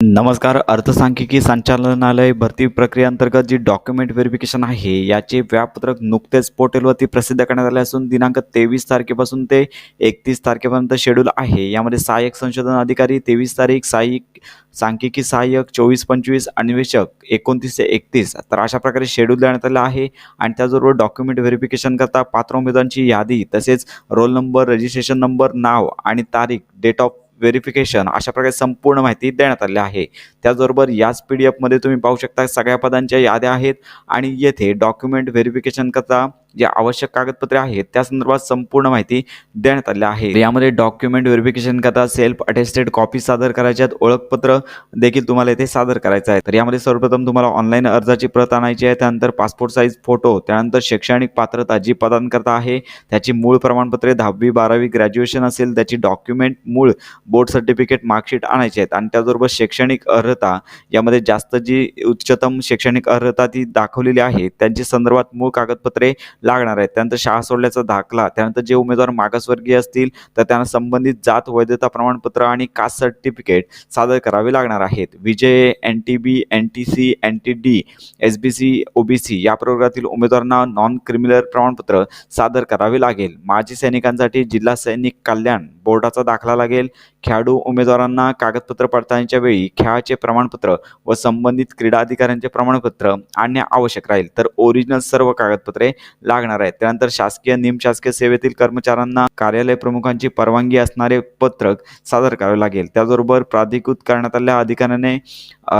नमस्कार अर्थसांख्यिकी संचालनालय भरती प्रक्रियेअंतर्गत जी डॉक्युमेंट व्हेरिफिकेशन आहे याचे वेळापत्रक नुकतेच पोर्टलवरती प्रसिद्ध करण्यात आले असून दिनांक तेवीस तारखेपासून ते एकतीस तारखेपर्यंत शेड्यूल आहे. यामध्ये सहाय्यक संशोधन अधिकारी तेवीस तारीख सहाय्यक सांख्यिकी सहाय्यक चोवीस पंचवीस अन्वेषक एकोणतीस ते एकतीस. तर अशा प्रकारे शेड्यूल देण्यात आलं आहे आणि त्याचबरोबर डॉक्युमेंट व्हेरिफिकेशन करता पात्र उमेदवारांची यादी तसेच रोल नंबर रजिस्ट्रेशन नंबर नाव आणि तारीख डेट ऑफ व्हेरिफिकेशन अशा प्रकारे संपूर्ण माहिती देण्यात आली आहे. त्याचबरोबर याच पी डी एफमध्ये तुम्ही पाहू शकता सगळ्या पदांच्या याद्या आहेत आणि येथे डॉक्युमेंट व्हेरिफिकेशन करता जे आवश्यक कागदपत्रे आहेत त्या संदर्भात संपूर्ण माहिती देण्यात आली आहे. यामध्ये डॉक्युमेंट व्हेरिफिकेशन करता सेल्फ अटेस्टेड कॉपी सादर करायच्या आहेत ओळखपत्र देखील तुम्हाला इथे सादर करायचं आहे. तर यामध्ये सर्वप्रथम तुम्हाला ऑनलाईन अर्जाची प्रत आणायची आहे त्यानंतर पासपोर्ट साईज फोटो त्यानंतर शैक्षणिक पात्रता जी प्रदान करता आहे त्याची मूळ प्रमाणपत्रे दहावी बारावी ग्रॅज्युएशन असेल त्याची डॉक्युमेंट मूळ बोर्ड सर्टिफिकेट मार्कशीट आणायची आहेत. आणि त्याचबरोबर शैक्षणिक अर्हता यामध्ये जास्त जी उच्चतम शैक्षणिक अर्हता ती दाखवलेली आहे त्यांची संदर्भात मूळ कागदपत्रे लागणार आहेत. त्यानंतर शाळा सोडल्याचा दाखला त्यानंतर जे उमेदवार मागासवर्गीय असतील तर त्यांना संबंधित जात वैधता प्रमाणपत्र आणि कास्ट सर्टिफिकेट सादर करावे लागणार आहेत. VJ N T B N T C N T D S B C O B C या प्रवर्गातील उमेदवारांना नॉन क्रिमिनल प्रमाणपत्र सादर करावे लागेल. माजी सैनिकांसाठी जिल्हा सैनिक कल्याण बोर्डाचा दाखला लागेल. खेळाडू उमेदवारांना कागदपत्र पडताळणीच्या वेळी खेळाचे प्रमाणपत्र व संबंधित क्रीडा अधिकाऱ्यांचे प्रमाणपत्र आणणे आवश्यक राहील. तर ओरिजिनल सर्व कागदपत्रे लागणार आहेत. त्यानंतर शासकीय निमशासकीय सेवेतील कर्मचाऱ्यांना कार्यालय प्रमुखांची परवानगी असणारे पत्रक सादर करावे लागेल. त्याचबरोबर प्राधिकृत करण्यात आलेल्या अधिकाऱ्याने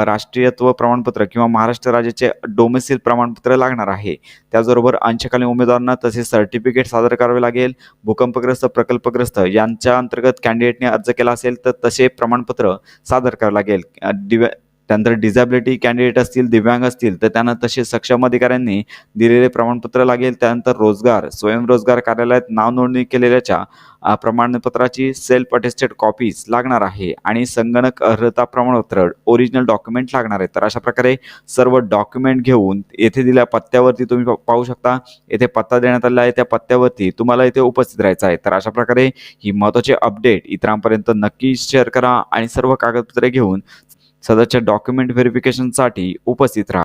राष्ट्रीयत्व प्रमाणपत्र किंवा महाराष्ट्र राज्याचे डोमेसिल प्रमाणपत्र लागणार आहे. त्याचबरोबर अंशकालीन उमेदवारांना तसे सर्टिफिकेट सादर करावे लागेल. भूकंपग्रस्त प्रकल्पग्रस्त यांच्या अंतर्गत कॅन्डिडेटने अर्ज केला असेल तर तसे प्रमाणपत्र सादर करावे लागेल. अ, दिव्या त्यानंतर डिझॅबिलिटी कॅन्डिडेट असतील दिव्यांग असतील तर त्यांना तसे सक्षम अधिकाऱ्यांनी दिलेले प्रमाणपत्र लागेल. त्यानंतर रोजगार स्वयंरोजगार कार्यालयात नाव नोंदणी केलेल्याच्या प्रमाणपत्राची सेल्फ अटेस्टेड कॉपीज लागणार आहे. आणि संगणक अर्हता प्रमाणपत्र ओरिजिनल डॉक्युमेंट लागणार आहे. तर अशा प्रकारे सर्व डॉक्युमेंट घेऊन येथे दिल्या पत्त्यावरती तुम्ही पाहू शकता. येथे पत्ता देण्यात आलेला आहे. त्या पत्त्यावरती तुम्हाला इथे उपस्थित राहायचं आहे. तर अशा प्रकारे ही महत्त्वाची अपडेट इतरांपर्यंत नक्की शेअर करा आणि सर्व कागदपत्रे घेऊन सदरच्या डॉक्युमेंट व्हेरिफिकेशनसाठी उपस्थित राहा.